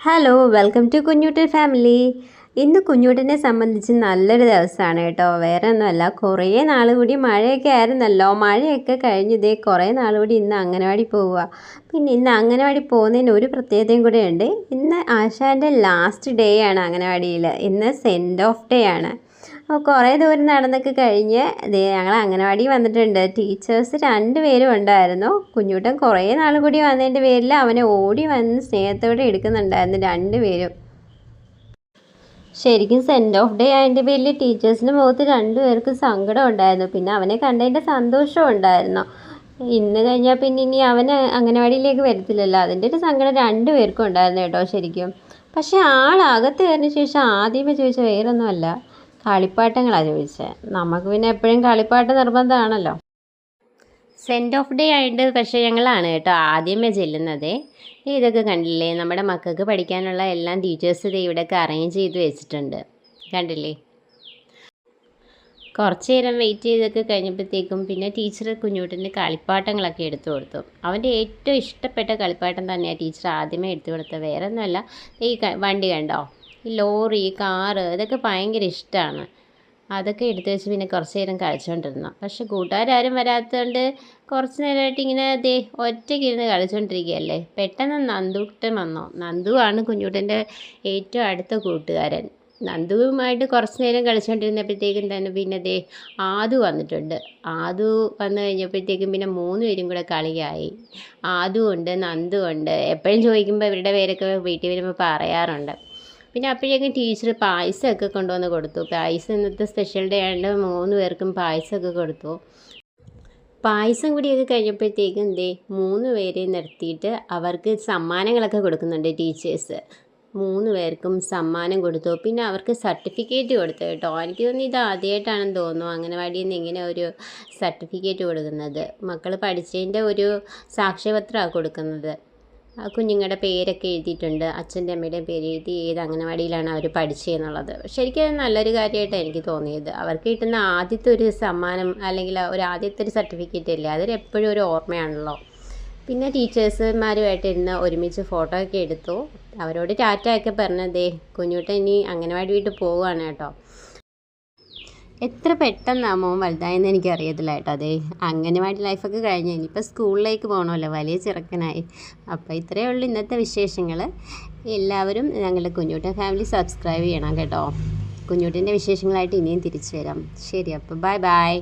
Hello welcome to Kunjoottan family ഇന്ന് കുഞ്ഞൂട്ടനെ സംബന്ധിച്ച് നല്ലൊരു ദിവസമാണ് കേട്ടോ. വേറെ ഒന്നുമല്ല കുറേ നാൾ കൂടി മഴയൊക്കെ ആയിരുന്നല്ലോ. മഴയൊക്കെ കഴിഞ്ഞതേ കുറേ നാൾ കൂടി ഇന്ന് അംഗനവാടി പോവുക. പിന്നെ ഇന്ന് അംഗനവാടി പോകുന്നതിന് ഒരു പ്രത്യേകതയും കൂടെ ഉണ്ട്. ഇന്ന് ആശാന്റെ ലാസ്റ്റ് ഡേ ആണ് അംഗനവാടിയിൽ ഇന്ന് സെൻഡ് ഓഫ് ഡേ ആണ്. കുറേ ദൂരം നടന്നൊക്കെ കഴിഞ്ഞ് ദേ ഞങ്ങൾ അംഗനവാടി വന്നിട്ടുണ്ട്. ടീച്ചേഴ്സ് രണ്ട് പേരും ഉണ്ടായിരുന്നു. കുഞ്ഞൂട്ടൻ കുറേ നാൾ കൂടി വന്നതിന്റെ പേരിൽ അവനെ ഓടി വന്ന് സ്നേഹത്തോടെ എടുക്കുന്നുണ്ടായിരുന്നു രണ്ട് പേരും. ശരിക്കും സെൻഡ് ഓഫ് ഡേ ആയതിന്റെ പേരിൽ ടീച്ചേഴ്സിന്റെ മുഖത്ത് രണ്ടുപേർക്കും സങ്കടം ഉണ്ടായിരുന്നു. പിന്നെ അവനെ കണ്ടതിന്റെ സന്തോഷവും ഉണ്ടായിരുന്നു. ഇന്ന് കഴിഞ്ഞാൽ പിന്നെ ഇനി അവൻ അംഗനവാടിയിലേക്ക് വരത്തില്ലല്ലോ. അതിന്റെ ഒരു സങ്കടം രണ്ടു പേർക്കും ഉണ്ടായിരുന്നു കേട്ടോ ശരിക്കും. പക്ഷേ ആളകത്ത് കയറിന് ശേഷം ആദ്യമേ ചോദിച്ച വേറൊന്നുമല്ല. കളിപ്പാട്ടങ്ങളാണ് ചോദിച്ചത് നമുക്ക് പിന്നെ എപ്പോഴും കളിപ്പാട്ട് നിർബന്ധമാണല്ലോ. സെൻഡ് ഓഫ് ഡേ ആയിട്ട് പക്ഷേ ഞങ്ങളാണ് കേട്ടോ ആദ്യമേ ചെല്ലുന്നത്. ഇതൊക്കെ കണ്ടില്ലേ? നമ്മുടെ മക്കൾക്ക് പഠിക്കാനുള്ള എല്ലാം ടീച്ചേഴ്സ് ഇത് ഇവിടെയൊക്കെ അറേഞ്ച് ചെയ്ത് വെച്ചിട്ടുണ്ട്. കണ്ടില്ലേ? കുറച്ച് നേരം വെയിറ്റ് ചെയ്തൊക്കെ കഴിഞ്ഞപ്പോഴത്തേക്കും പിന്നെ ടീച്ചർ കുഞ്ഞുട്ടിന്റെ കളിപ്പാട്ടങ്ങളൊക്കെ എടുത്തു കൊടുത്തു. അവന്റെ ഏറ്റവും ഇഷ്ടപ്പെട്ട കളിപ്പാട്ടം തന്നെയാണ് ടീച്ചർ ആദ്യമേ എടുത്തു കൊടുത്തത്. വേറെ ഒന്നുമല്ല ഈ വണ്ടി കണ്ടോ? ഈ ലോറി കാറ് ഇതൊക്കെ ഭയങ്കര ഇഷ്ടമാണ് അതൊക്കെ എടുത്തു വെച്ച് പിന്നെ കുറച്ച് നേരം കളിച്ചുകൊണ്ടിരുന്നു പക്ഷെ കൂട്ടുകാരും വരാത്തതുകൊണ്ട് കുറച്ച് നേരമായിട്ട് ഇങ്ങനെ ദേ ഒറ്റയ്ക്ക് ഇരുന്ന് കളിച്ചുകൊണ്ടിരിക്കുകയല്ലേ പെട്ടെന്ന് നന്ദുട്ടൻ വന്നോ? നന്ദുവാണ് കുഞ്ഞുട്ടന്റെ ഏറ്റവും അടുത്ത കൂട്ടുകാരൻ. നന്ദുവുമായിട്ട് കുറച്ച് നേരം കളിച്ചുകൊണ്ടിരുന്നപ്പോഴത്തേക്കും തന്നെ പിന്നെ ദേ ആദു വന്നിട്ടുണ്ട്. ആദു വന്നു കഴിഞ്ഞപ്പോഴത്തേക്കും പിന്നെ മൂന്ന് പേരും കൂടെ കളിയായി. ആദു ഉണ്ട് നന്ദു ഉണ്ട്. എപ്പോഴും ചോദിക്കുമ്പോൾ ഇവരുടെ പേരൊക്കെ വീട്ടിൽ വരുമ്പോൾ പറയാറുണ്ട്. പിന്നെ അപ്പോഴേക്കും ടീച്ചർ പായസമൊക്കെ കൊണ്ടുവന്ന് കൊടുത്തു. പായസം ഇന്നത്തെ സ്പെഷ്യൽ ഡേ ആയതുകൊണ്ട് മൂന്ന് പേർക്കും പായസമൊക്കെ കൊടുത്തു. പായസം കൂടിയൊക്കെ കഴിഞ്ഞപ്പോഴത്തേക്കും ദേ മൂന്ന് പേരെ നിർത്തിയിട്ട് അവർക്ക് സമ്മാനങ്ങളൊക്കെ കൊടുക്കുന്നുണ്ട് ടീച്ചേഴ്സ് മൂന്ന് പേർക്കും സമ്മാനം കൊടുത്തു. പിന്നെ അവർക്ക് സർട്ടിഫിക്കറ്റ് കൊടുത്തു കേട്ടോ. എനിക്ക് തോന്നുന്നു ഇത് ആദ്യമായിട്ടാണെന്ന് തോന്നുന്നു അംഗനവാടിയിൽ നിന്ന് ഇങ്ങനെ ഒരു സർട്ടിഫിക്കറ്റ് കൊടുക്കുന്നത്. മക്കൾ പഠിച്ചതിന്റെ ഒരു സാക്ഷ്യപത്രമാണ് കൊടുക്കുന്നത്. കുഞ്ഞുങ്ങളുടെ പേരൊക്കെ എഴുതിയിട്ടുണ്ട്. അച്ഛന്റെ അമ്മയുടെയും പേര് എഴുതി ഏത് അംഗനവാടിയിലാണ് അവർ പഠിച്ചതെന്നുള്ളത് ശരിക്കും നല്ലൊരു കാര്യമായിട്ടാണ് എനിക്ക് തോന്നിയത്. അവർക്ക് കിട്ടുന്ന ആദ്യത്തെ ഒരു സമ്മാനം അല്ലെങ്കിൽ ഒരു ആദ്യത്തെ ഒരു സർട്ടിഫിക്കറ്റ് ഇല്ലേ അതൊരു എപ്പോഴും ഒരു ഓർമ്മയാണല്ലോ. പിന്നെ ടീച്ചേഴ്സുമാരുമായിട്ട് ഇരുന്ന് ഒരുമിച്ച് ഫോട്ടോ ഒക്കെ എടുത്തു. അവരോട് ടാറ്റ ഒക്കെ പറഞ്ഞതേ കുഞ്ഞുട്ടൻ ഇനി അംഗനവാടി വീട്ടിൽ പോവുകയാണ് കേട്ടോ. എത്ര പെട്ടെന്നാ മോൻ വലുതായെന്ന് എനിക്ക് അറിയത്തില്ല കേട്ടോ. അതെ അംഗനവാടി ലൈഫൊക്കെ കഴിഞ്ഞ് ഇനിയിപ്പോൾ സ്കൂളിലേക്ക് പോകണമല്ലോ വലിയ ചെറുക്കനായി. അപ്പോൾ ഇത്രയേ ഉള്ളൂ ഇന്നത്തെ വിശേഷങ്ങൾ എല്ലാവരും ഞങ്ങളുടെ കുഞ്ഞൂട്ടൻ ഫാമിലി സബ്സ്ക്രൈബ് ചെയ്യണം കേട്ടോ. കുഞ്ഞൂട്ടിന്റെ വിശേഷങ്ങളായിട്ട് ഇനിയും തിരിച്ചു വരാം. ശരി അപ്പോൾ ബൈ ബൈ